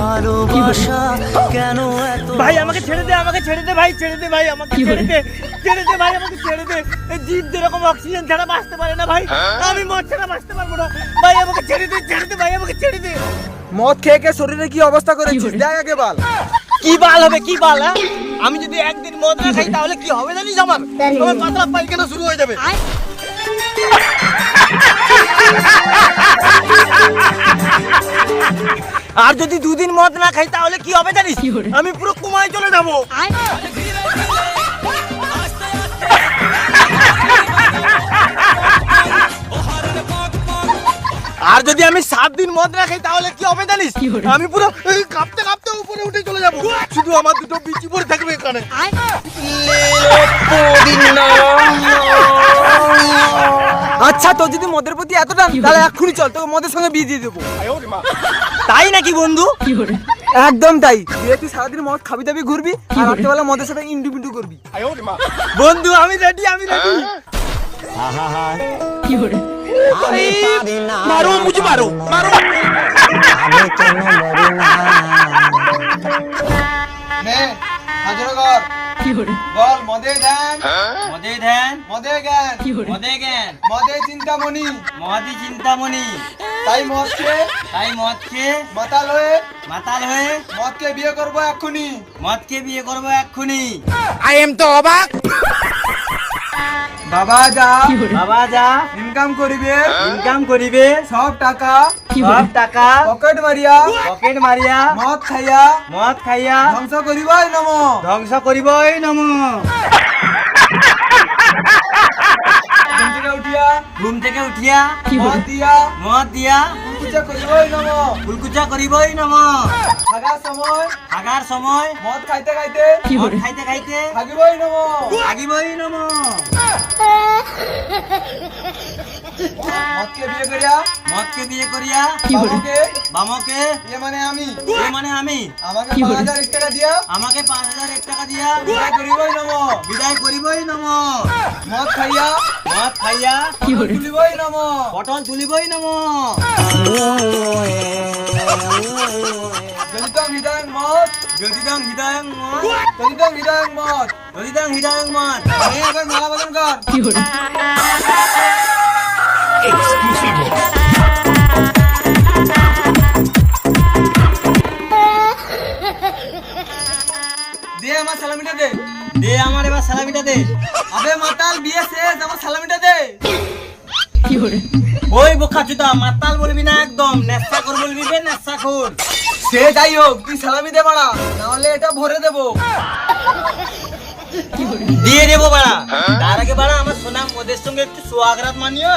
ভালোবাসা কেন এত ভাই আমাকে ছেড়ে দে আমাকে ছেড়ে দে ভাই ছেড়ে দে ভাই আমাকে ছেড়ে দে ছেড়ে দে ভাই আমাকে ছেড়ে দে। এই জীব যেরকম অক্সিজেন ছাড়া বাঁচতে পারে না ভাই আমি মদ ছাড়া বাঁচতে পারব না। ভাই আমাকে ছেড়ে দে ছেড়ে দে ভাই আমাকে ছেড়ে দে। মদ খেয়ে খেয়ে শরীরে কি অবস্থা করেছিস? দেখ আগে বল। কি বাল হবে কি বাল হ্যাঁ? আমি যদি একদিন মদ না খাই তাহলে কি হবে জানিস আমার? আমার পাতলা পায়খানা শুরু হয়ে যাবে। আর যদি দুদিন মদ না খাই তাহলে কি হবে জানিস? আমি পুরো কুমায় চলে যাব। আর যদি আমি সাত দিন মদ না খাই তাহলে কি হবে জানিস? আমি পুরো কাঁপতে কাঁপতে উপরে উঠে চলে যাব। শুধু আমার দুটো বিচি পড়ে থাকবে এখানে। আচ্ছা তোর যদি মদের প্রতি এত টান তাহলে এক্ষুনি চল তোকে মদের সঙ্গে বিয়ে দিয়ে দেবো। তাই নাকি বন্ধু? একদম তাই। বিয়ে তুই সারাদিন মদ খাবি দাবি ঘুরবি আর রাত্রেবেলা মদের সাথে ইন্টু পিন্টু করবি। বন্ধু আমি রেডি আমি রেডি মারো মুঝে মারো মারো। বল মদে ধ্যান। মদে ধ্যান। মদে জ্ঞান। মদে জ্ঞান। মদে চিন্তামণি। মদি চিন্তামণি। তাই মদ কে তাই মদ খেয়ে মাতাল হয়ে মাতাল হয়ে মদকে বিয়ে করব এক্ষুনি। মদকে বিয়ে করব এক্ষুনি। বাবা যা। বাবা যা। ইনকাম করিবে। ইনকাম করিবে। সব টাকা। সব টাকা। পকেট মারিয়া। পকেট মারিয়া। মদ খাইয়া। মদ খাইয়া। ধ্বংস করিবাই নম। ধ্বংস করিবই নম। ঘুম থেকে উঠিয়া। ঘুম থেকে উঠিয়া। মদ দিয়া। মদ দিয়া। পূজা করিবই নম। ফুলকুচা করিবই নম। থাকার সময়। সময়। মদ খাইতে খাইতে। মদ খাইতে খাইতে। থাকিবই নম। থাকিবই নম। মদকে বিয়ে করিয়া মদকে বিয়ে করিয়া বাবুকে বামকে ইয়ে মানে আমি। এ মানে আমি। আমাকে পাঁচ হাজার এক টাকা দিয়া। আমাকে পাঁচ হাজার এক টাকা দিয়া। বিদায় করিবই নম। বিদায় করিবই নম। মদ খাইয়া। মদ খাইয়া। তুলিবই নম। পটল তুলিবই নম। জলিতং হৃদয়ং মদ। যদিদং হৃদয়ং মদ। জলিতং হৃদয়ং মদ। যদিদং হৃদয়ং মদ। আমি এখন মালা বদন কর। আমার সালামিটা দে। দে আমার এবার সালামিটা দে। আবে মাতাল বিয়ে শেষ আমার সালামিটা দে। ওই বোকা চুদা মাতাল বলবি না একদম নেশা কর বলবি বে নেশা কর সে যাই হোক তুই সালামি দে মারা নাহলে এটা ভরে দেবো। দিয়ে দেবো বাড়া। তার আগে বাড়া আমার সোনা মোদের সঙ্গে একটু সোয়াগরাত মানিও।